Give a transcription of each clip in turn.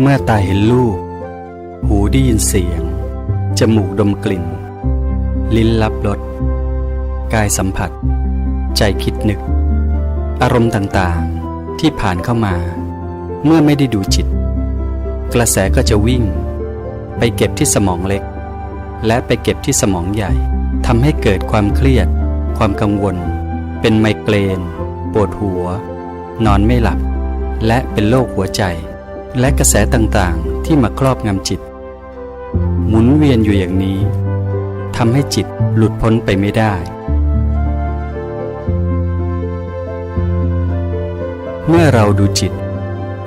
เมื่อตาเห็นลูก หูได้ยินเสียง จมูกดมกลิ่น ลิ้นรับรส กายสัมผัส ใจคิดนึก อารมณ์ต่างๆ ที่ผ่านเข้ามา เมื่อไม่ได้ดูจิต กระแสก็จะวิ่ง ไปเก็บที่สมองเล็ก และไปเก็บที่สมองใหญ่ทำให้เกิดความเครียด ความกังวล เป็นไมเกรน ปวดหัว นอนไม่หลับ และเป็นโรคหัวใจ และกระแสต่างๆ ที่มาครอบงำจิต หมุนเวียนอยู่อย่างนี้ทำให้จิตหลุดพ้นไปไม่ได้ เมื่อเราดูจิต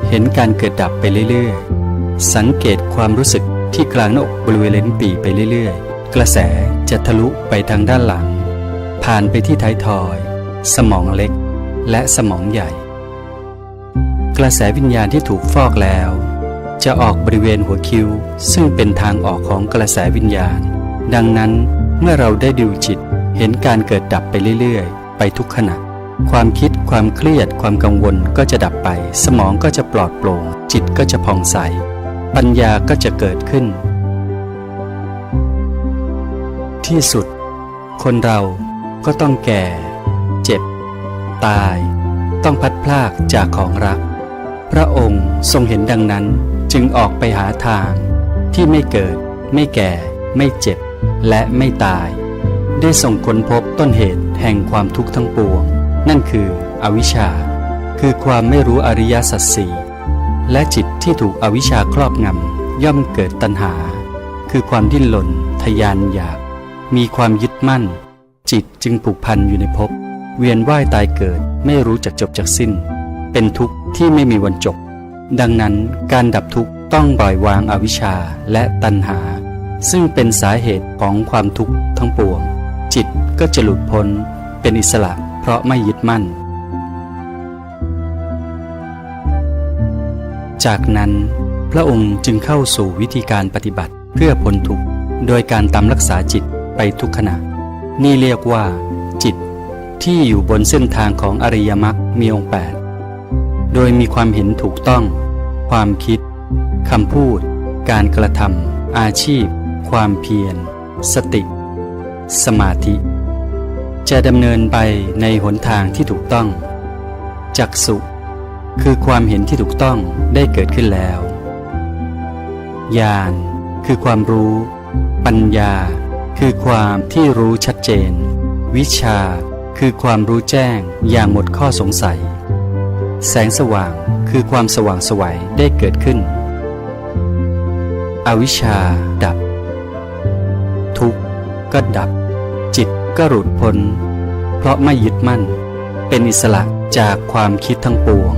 เห็นการเกิดดับไปเรื่อยๆ สังเกตความรู้สึกที่กลางหน้าอกบริเวณลิ้นปีไปเรื่อยๆ กระแสจะทะลุไปทางด้านหลัง ผ่านไปที่ท้ายทอย สมองเล็กและสมองใหญ่ กระแสวิญญาณที่ถูกฟอกแล้ว จะออกบริเวณหัวคิ้ว ซึ่งเป็นทางออกของกระแสวิญญาณ ดังนั้นเมื่อเราได้ดูจิต เห็นการเกิดดับไปเรื่อยๆ ไปทุกขณะ ความคิดความเครียดความกังวลก็จะดับไป สมองก็จะปลอดโปร่ง จิตก็จะผ่องใส ปัญญาก็จะเกิดขึ้น ที่สุด คนเราก็ต้องแก่ เจ็บ ตาย ต้องพัดพลากจากของรัก พระองค์ทรงเห็นดังนั้นจึงออกไปหาทางที่ไม่เกิด ไม่แก่ ไม่เจ็บ และไม่ตาย ได้ส่งค้นพบต้นเหตุแห่งความทุกข์ทั้งปวง นั่นคืออวิชชา คือความไม่รู้อริยสัจสี่และจิตที่ถูกอวิชชาครอบงำย่อมเกิดตัณหา คือความดิ้นรนทยานอยาก มีความยึดมั่น จิตจึงผูกพันอยู่ในภพเวียนว่ายตายเกิดไม่รู้จักจบจากสิ้น เป็นทุกข์ ที่ไม่มีวันจบ ดังนั้นการดับทุกข์ต้องปล่อยวางอาวิชชาและตัณหา ซึ่งเป็นสาเหตุของความทุกข์ทั้งปวง จิตก็จะหลุดพ้นเป็นอิสระเพราะไม่ยึดมั่น จากนั้น พระองค์จึงเข้าสู่วิธีการปฏิบัติเพื่อพ้นทุกข์โดยการตามรักษาจิตไปทุกขณะ นี่เรียกว่า จิตที่อยู่บนเส้นทางของอริยมรรคมีองค์แปด โดยมีความเห็นถูกต้อง ความคิดคำพูด การกระทำอาชีพ ความเพียร สติ สมาธิ จะดำเนินไปในหนทางที่ถูกต้อง จักสุคือความเห็นที่ถูกต้องได้เกิดขึ้นแล้วญาณคือความรู้ ปัญญา คือความที่รู้ชัดเจน วิชา คือความรู้แจ้งอย่างหมดข้อสงสัย แสงสว่างคือความสว่างสวัยได้เกิดขึ้น อวิชชาดับ ทุกข์ก็ดับ จิตก็หลุดพ้น เพราะไม่ยึดมั่น เป็นอิสระจากความคิดทั้งปวง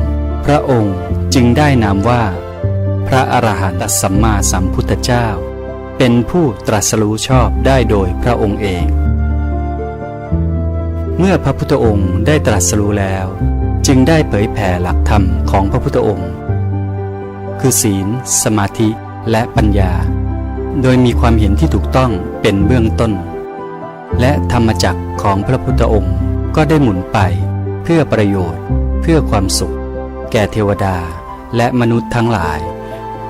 พระองค์จึงได้นามว่า พระอรหันตสัมมาสัมพุทธเจ้า เป็นผู้ตรัสรู้ชอบได้โดยพระองค์เอง เมื่อพระพุทธองค์ได้ตรัสรู้แล้ว จึงได้เผยแผ่หลักธรรมของพระพุทธองค์ คือศีล สมาธิและปัญญา โดยมีความเห็นที่ถูกต้องเป็นเบื้องต้น และธรรมจักรของพระพุทธองค์ก็ได้หมุนไปเพื่อประโยชน์ เพื่อความสุข แก่เทวดาและมนุษย์ทั้งหลาย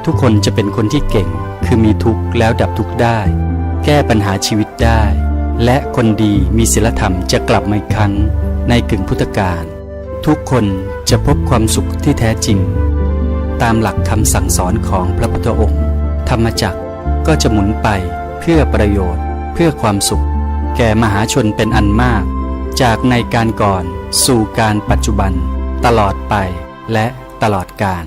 ทุกคนจะเป็นคนที่เก่งคือมีทุกข์แล้วดับทุกข์ได้ แก้ปัญหาชีวิตได้ และคนดีมีศีลธรรมจะกลับมาอีกครั้งในกึ่งพุทธกาล ทุกคนจะพบความสุขที่แท้จริง ตามหลักคำสั่งสอนของพระพุทธองค์ ธรรมจักรก็จะหมุนไปเพื่อประโยชน์ เพื่อความสุข แก่มหาชนเป็นอันมาก จากในการก่อนสู่การปัจจุบัน ตลอดไปและตลอดกาล